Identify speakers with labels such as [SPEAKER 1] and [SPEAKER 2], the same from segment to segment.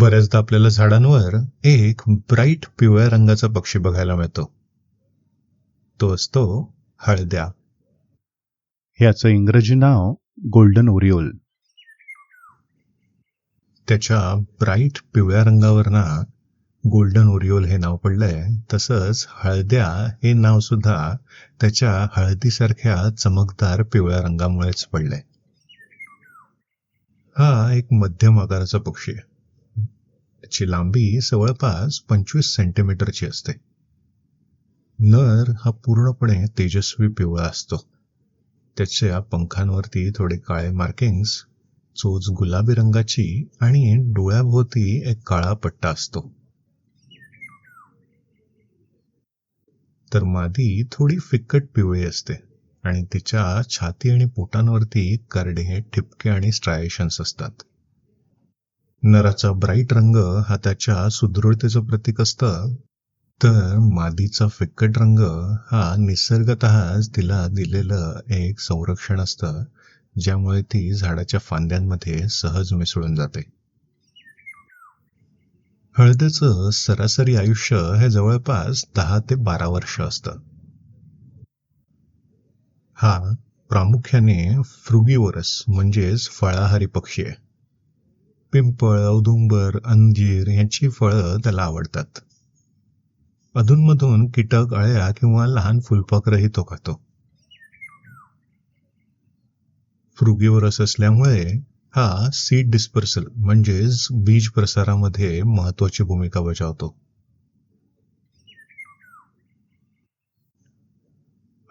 [SPEAKER 1] बऱ्याचदा आपल्याला झाडांवर एक ब्राईट पिवळ्या रंगाचा पक्षी बघायला मिळतो. तो असतो हळद्या.
[SPEAKER 2] ह्याचं इंग्रजी नाव गोल्डन ओरिओल.
[SPEAKER 1] त्याच्या ब्राईट पिवळ्या रंगावर ना गोल्डन ओरिओल हे नाव पडलंय. तसंच हळद्या हे नाव सुद्धा त्याच्या हळदीसारख्या चमकदार पिवळ्या रंगामुळेच पडलंय. हा एक मध्यम आकाराचा पक्षी आहे. ची लांबी जवळपास पंचवीस सेंटीमीटरची असते. नर हा पूर्णपणे तेजस्वी पिवळा असतो. त्याच्या पंखांवरती थोडे काळे मार्किंग्स चोच गुलाबी रंगाची आणि डोळ्याभोवती एक काळा पट्टा असतो. तर मादी थोडी फिक्कट पिवळी असते आणि तिच्या छाती आणि पोटांवरती करडे ठिपके आणि स्ट्रायशन्स असतात. नराचा ब्राईट रंग हा त्याच्या सुदृढतेचं प्रतीक असतं. तर मादीचा फिक्कट रंग हा निसर्गतःच तिला दिलेलं एक संरक्षण असतं ज्यामुळे ती झाडाच्या फांद्यांमध्ये सहज मिसळून जाते. हळदीचं सरासरी आयुष्य हे जवळपास दहा ते बारा वर्ष असतं. हा प्रामुख्याने फ्रुगीवरस म्हणजेच फळाहारी पक्षी आहे. पिंपळ औदुंबर अंजीर यांची फळं त्याला आवडतात. अधूनमधून कीटक अळ्या किंवा लहान फुलपाखरही तो खातो. फ्रुगीवरस असल्यामुळे हा सीड डिस्पर्सल म्हणजेच बीज प्रसारामध्ये महत्वाची भूमिका बजावतो.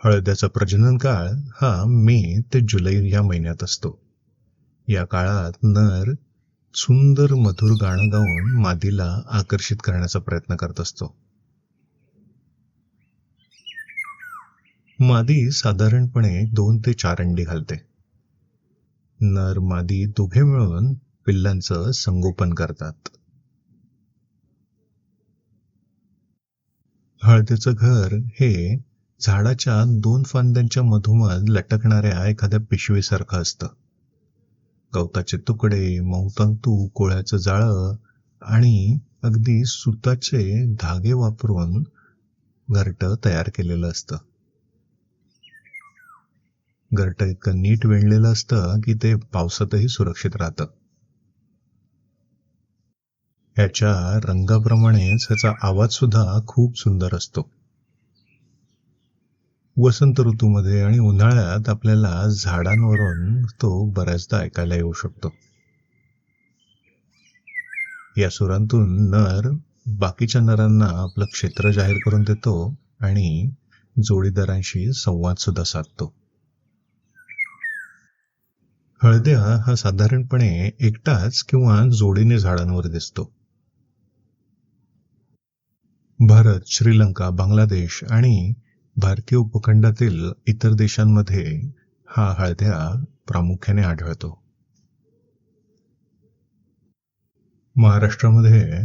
[SPEAKER 1] हळद्याचा प्रजनन काळ हा मे ते जुलै या महिन्यात असतो. या काळात नर सुंदर मधुर गाणं गाऊन मादीला आकर्षित करण्याचा प्रयत्न करत असतो. मादी साधारणपणे दोन ते चार अंडी घालते. नर मादी दोघे मिळून पिल्लांचं संगोपन करतात. हळदीचं घर हे झाडाच्या दोन फांद्यांच्या मधोमध लटकणाऱ्या एखाद्या पिशवीसारखं असतं. गवताचे तुकडे मऊतंतू कोळ्याचं जाळं आणि अगदी सुताचे धागे वापरून घरट तयार केलेलं असतं. घरट इतकं नीट विणलेलं असतं की ते पावसातही सुरक्षित राहतं. ह्याच्या रंगाप्रमाणेच ह्याचा आवाज सुद्धा खूप सुंदर असतो. वसंत ऋतूमध्ये आणि उन्हाळ्यात आपल्याला झाडांवरून तो बऱ्याचदा ऐकायला येऊ शकतो. या सुरांतून नर बाकीच्या नरांना आपलं क्षेत्र जाहीर करून देतो आणि जोडीदारांशी संवाद सुद्धा साधतो. हळद्या हा साधारणपणे एकटाच किंवा जोडीने झाडांवर दिसतो. भारत श्रीलंका बांगलादेश आणि भारतीय उपखंडातील इतर देशांमध्ये हा हळद्या प्रामुख्याने आढळतो. महाराष्ट्रामध्ये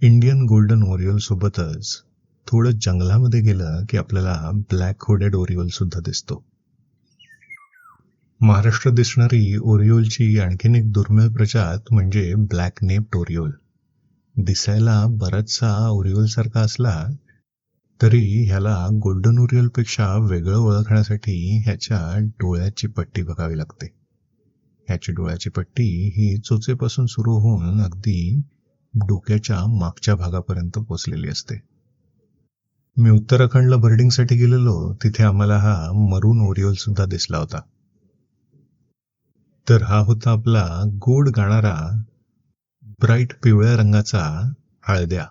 [SPEAKER 1] इंडियन गोल्डन ओरिओल सोबतच थोडं जंगलामध्ये गेलं की आपल्याला ब्लॅक होडेड ओरिओल सुद्धा दिसतो. महाराष्ट्र दिसणारी ओरिओलची आणखीन एक दुर्मिळ प्रजात म्हणजे ब्लॅक नेप्ट ओरिओल दिसायला बराचसा ओरिओल सारखा असला तरी ह्याला गोल्डन ओरियलपेक्षा वेगळं ओळखण्यासाठी ह्याच्या डोळ्याची पट्टी बघावी लागते. ह्याची डोळ्याची पट्टी ही चोचेपासून सुरू होऊन अगदी डोक्याच्या मागच्या भागापर्यंत पोचलेली असते. मी उत्तराखंडला बर्डिंगसाठी गेलेलो तिथे आम्हाला हा मरून ओरिओल सुद्धा दिसला होता. तर हा होता आपला गोड गाणारा ब्राईट पिवळ्या रंगाचा हळद्या.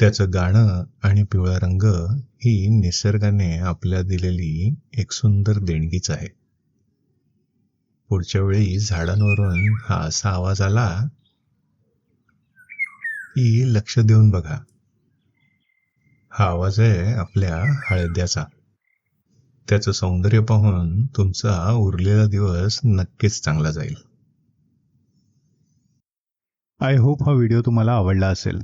[SPEAKER 1] त्याचं गाणं आणि पिवळा रंग ही निसर्गाने आपल्या दिलेली एक सुंदर देणगीच आहे. पुढच्या वेळी झाडांवरून हा असा आवाज आला की लक्ष देऊन बघा. हा आवाज आहे आपल्या हळद्याचा. त्याचं सौंदर्य पाहून तुमचा उरलेला दिवस नक्कीच चांगला जाईल.
[SPEAKER 2] आय होप हा व्हिडिओ तुम्हाला आवडला असेल.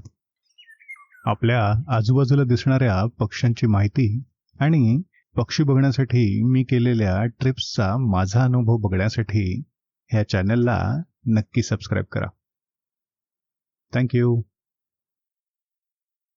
[SPEAKER 2] आपल्या आजूबाजूला दिसणाऱ्या पक्ष्यांची माहिती आणि पक्षी बघण्यासाठी मी केलेल्या ट्रिप्सचा माझा अनुभव बघण्यासाठी ह्या चॅनलला नक्की सबस्क्राईब करा.
[SPEAKER 1] थँक्यू